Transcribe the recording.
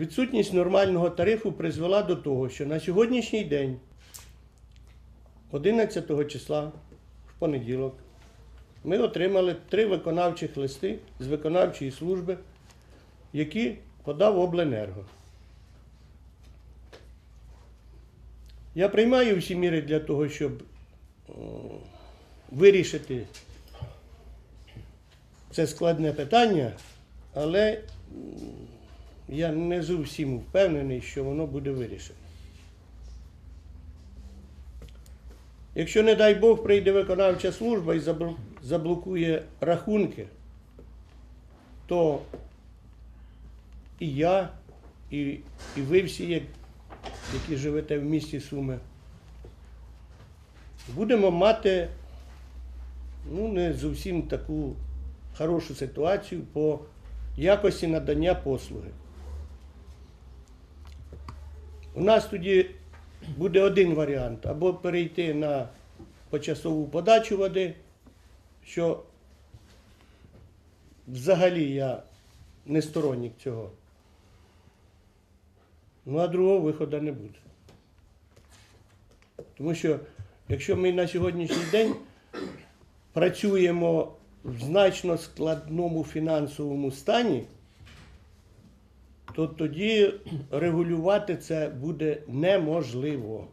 Відсутність нормального тарифу призвела до того, що на сьогоднішній день, 11 числа, в понеділок, ми отримали три виконавчих листи з виконавчої служби, які подав Обленерго. Я приймаю всі міри для того, щоб вирішити це складне питання, але я не зовсім впевнений, що воно буде вирішено. Якщо, не дай Бог, прийде виконавча служба і заблокує рахунки, то і я, і, і ви всі, які живете в місті Суми, будемо мати ну, не зовсім таку хорошу ситуацію по якості надання послуги. У нас тоді буде один варіант: або перейти на почасову подачу води, що взагалі я не сторонник цього. Ну, а другого виходу не буде. Тому що якщо ми на сьогоднішній день працюємо в значно складному фінансовому стані, то тоді регулювати це буде неможливо.